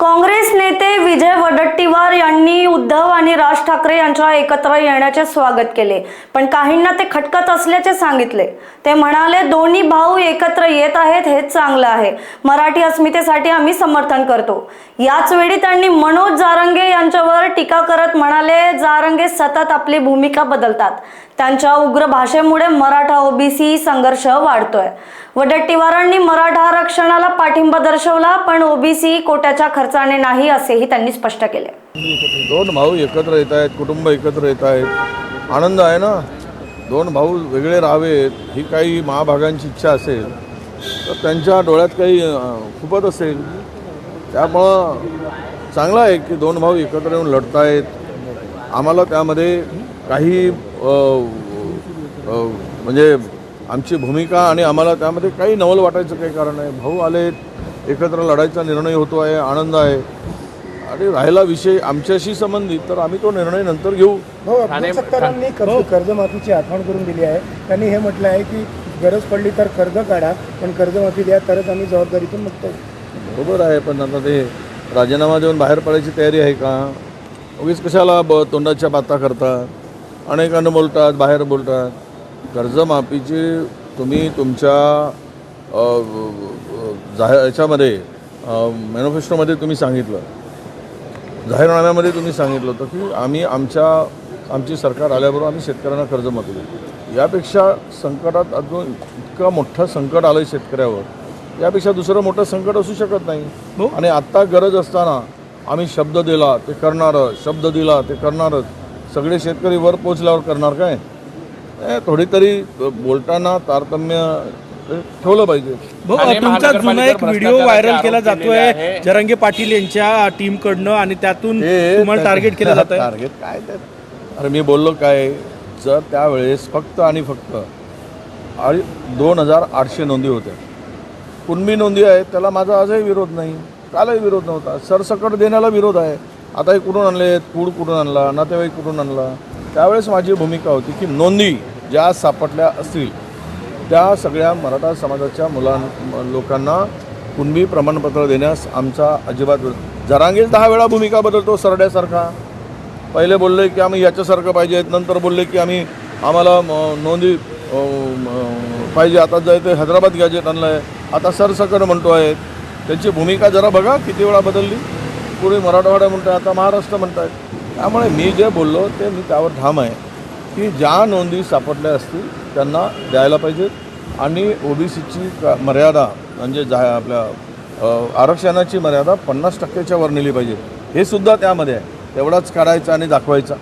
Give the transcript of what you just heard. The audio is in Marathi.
काँग्रेस नेते विजय वडट्टीवार यांनी उद्धव आणि राज ठाकरे यांच्या एकत्र येण्याचे स्वागत केले. पण काहींना ते खटकत असल्याचे सांगितले. ते म्हणाले दोन्ही भाऊ एकत्र येत आहेत हेच चांगलं आहे. मराठी अस्मितेसाठी आम्ही समर्थन करतो. याच वेळी त्यांनी मनोज जारंगे यांच्यावर टीका करत म्हणाले जारंगे सतत आपली भूमिका बदलतात. त्यांच्या उग्र भाषेमुळे मराठा ओबीसी संघर्ष वाढतोय. वडट्टीवारांनी मराठा आरक्षणाला पाठिंबा दर्शवला पण ओबीसी कोट्याच्या खर्चाने नाही असेही त्यांनी स्पष्ट केले. दोन भाऊ एकत्र येत आहेत कुटुंब एकत्र येत आहेत. आनंद आहे ना? दोन भाऊ वेगळे राहावेत ही काही महाभागांची इच्छा असेल तर त्यांच्या डोळ्यात काही खूपच असेल. त्यामुळं चांगलं आहे की दोन भाऊ एकत्र येऊन लढत आहेत आम्हाला त्यामध्ये काही म्हणजे आमची भूमिका आणि आम्हाला त्यामध्ये काही नवल वाटायचं काही कारण नाही. भाऊ आलेत एकत्र लढायचा निर्णय होतो आहे आनंद आहे. आणि राहिला विषय आमच्याशी संबंधित तर आम्ही तो निर्णय नंतर घेऊ. हो अब्दुल सत्तारांनी कर्ज कर्जमाफीची आठवण करून दिली आहे. त्यांनी हे म्हटलं आहे की गरज पडली तर कर्ज काढा पण कर्जमाफी द्या तरच आम्ही जबाबदारीतून मुक्त होऊ. बरोबर आहे पण आता ते राजीनामा देऊन बाहेर पडायची तयारी आहे का? उगीच कशाला ब तोंडाच्या बाता करतात? अनेकांना बोलतात बाहेर बोलतात. कर्जमाफीची तुम्ही तुमच्या जाहीर याच्यामध्ये मॅनिफेस्टोमध्ये तुम्ही सांगितलं. जाहीरनाम्यामध्ये तुम्ही सांगितलं होतं की आम्ही आमच्या आमची सरकार आल्याबरोबर आम्ही शेतकऱ्यांना कर्जमाफी देऊ. यापेक्षा संकटात अजून इतकं मोठं संकट आलं शेतकऱ्यावर. यापेक्षा दुसरं मोठं संकट असू शकत नाही. आणि आत्ता गरज असताना आम्ही शब्द दिला ते करणारच शब्द दिला ते करणारच सगळे शेतकरी वर पोचल्यावर करणार काय? थोडी तरी बोलताना तारतम्य ठेवलं पाहिजे. तुमचा जुना एक व्हिडिओ व्हायरल केला जातोय. जरांगे पाटील यांच्या टीमकडनं आणि त्यातून तुम्हाला टार्गेट केलं जात आहे टार्गेट काय अरे मी बोललो काय जर त्यावेळेस फक्त आणि फक्त आणि दोन हजार आठशे नोंदी होत्या. कुणबी नोंदी आहेत त्याला माझा आजही विरोध नाही. कालही विरोध नव्हता. सरसकट देण्याला विरोध आहे. आता हे कुठून आणले कूड कुठून आणला? नातेवाईक कुठून आणला? त्यावेळेस माझी भूमिका होती की नोंदी ज्या सापडल्या असतील त्या सगळ्या मराठा समाजाच्या मुलां लोकांना कुणबी प्रमाणपत्र देण्यास आमचा अजिबात जरांगीर दहा वेळा भूमिका बदलतो सरड्यासारखा. पहिले बोलले की आम्ही याच्यासारखं पाहिजे नंतर बोलले की आम्ही आम्हाला नोंदी पाहिजे आता जायचं हैदराबाद गॅजेट आणलं आहे आता सरसकट म्हणतो आहे त्यांची भूमिका जरा बघा किती वेळा बदलली. पूर्वी मराठवाडा म्हणताय आता महाराष्ट्र म्हणतायत. त्यामुळे मी जे बोललो ते मी त्यावर ठाम आहे की ज्या नोंदी सापडल्या असतील त्यांना द्यायला पाहिजेत आणि ओबीसीची मर्यादा म्हणजे जा आपल्या आरक्षणाची मर्यादा पन्नास टक्क्याच्या वर नेली पाहिजे. हे सुद्धा त्यामध्ये आहे. तेवढाच काढायचा आणि दाखवायचा.